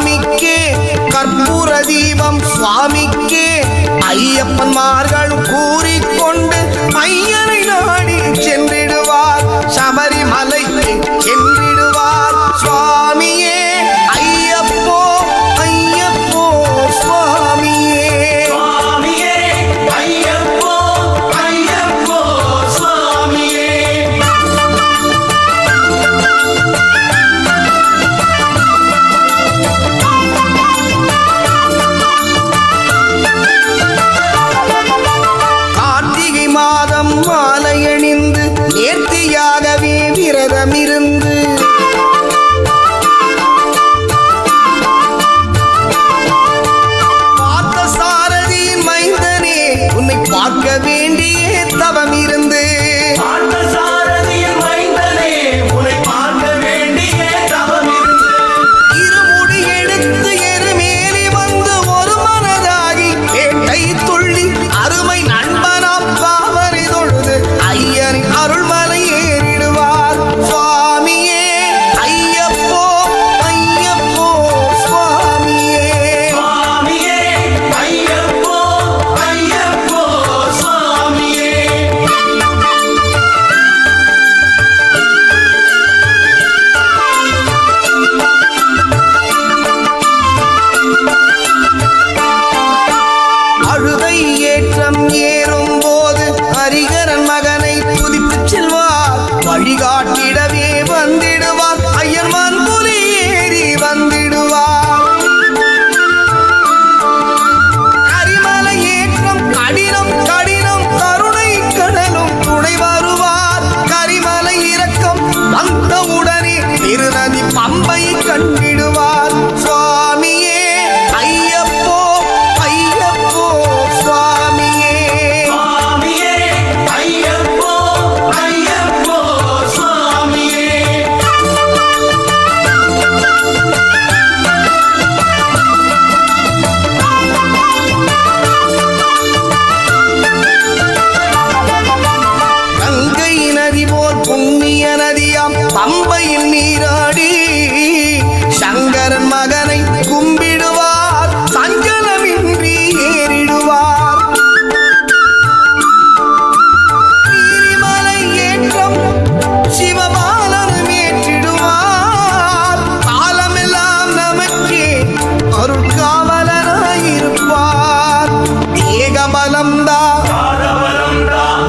சுவாமிக்கே கற்பூர தீபம் சுவாமிக்கே ஐயப்பன்மார்கள் கூறிக்கொண்டு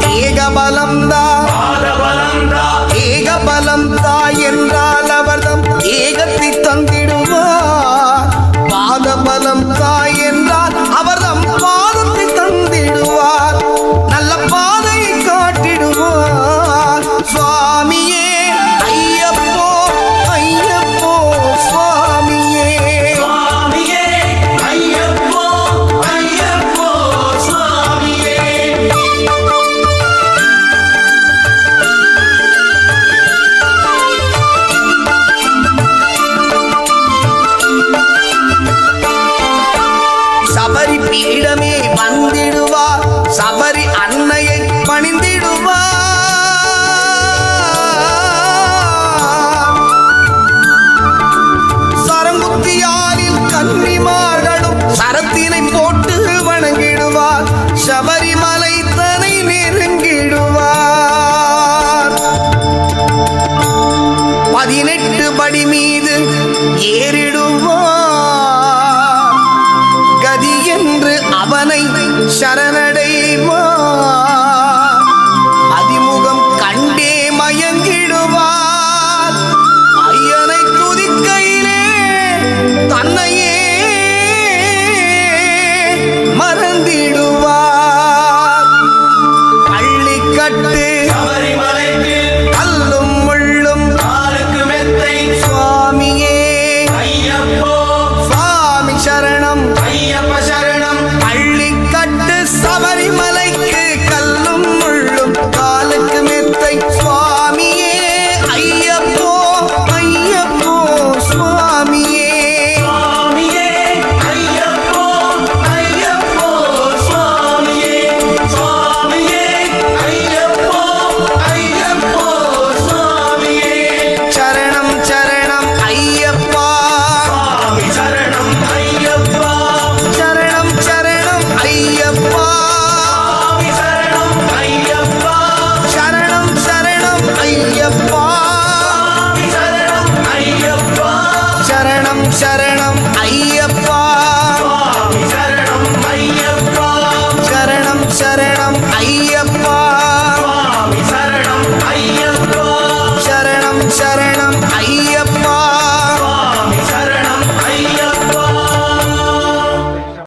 తీగ బలందా இடமே வந்திடுவார் சபரி அன்னையை பணிந்திடுவார் சரங்குத்தியாரில் கன்னிமார்களும் சரத்தினை போட்டு வணங்கிடுவார். சபரிமலை தனை நெருங்கிடுவார். பதினெட்டு படி மீது ஏறி